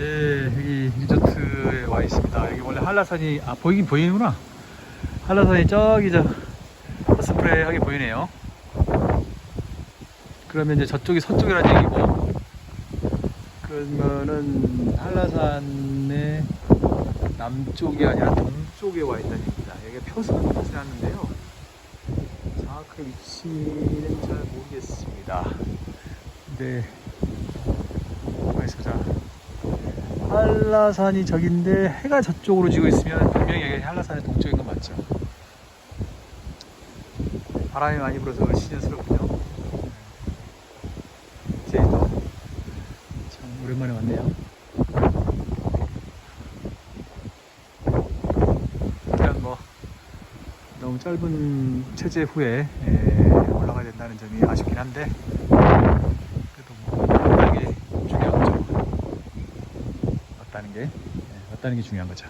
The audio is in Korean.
예, 여기 리조트에 와 있습니다. 여기 원래 한라산이 아 보이긴 보이는구나. 한라산이 저기 저 스프레이하게 보이네요. 그러면 이제 저쪽이 서쪽이라는 얘기고 그러면은 한라산의 남쪽이 아니라 동쪽에 와 있다는 얘기입니다. 여기가 표선을 지났는데요. 정확한 위치는 잘 모르겠습니다. 가만있어 자 한라산이 저긴데 해가 저쪽으로 지고 있으면 분명히 여기 한라산의 동쪽인 건 맞죠. 바람이 많이 불어서 시즌스럽군요. 제주도 참 오랜만에 왔네요. 일단 뭐 너무 짧은 체제 후에 에, 올라가야 된다는 점이 아쉽긴 한데 그래도 뭐 왔다는 게 중요한 거죠. 왔다는 게 예, 왔다는 게 중요한 거죠.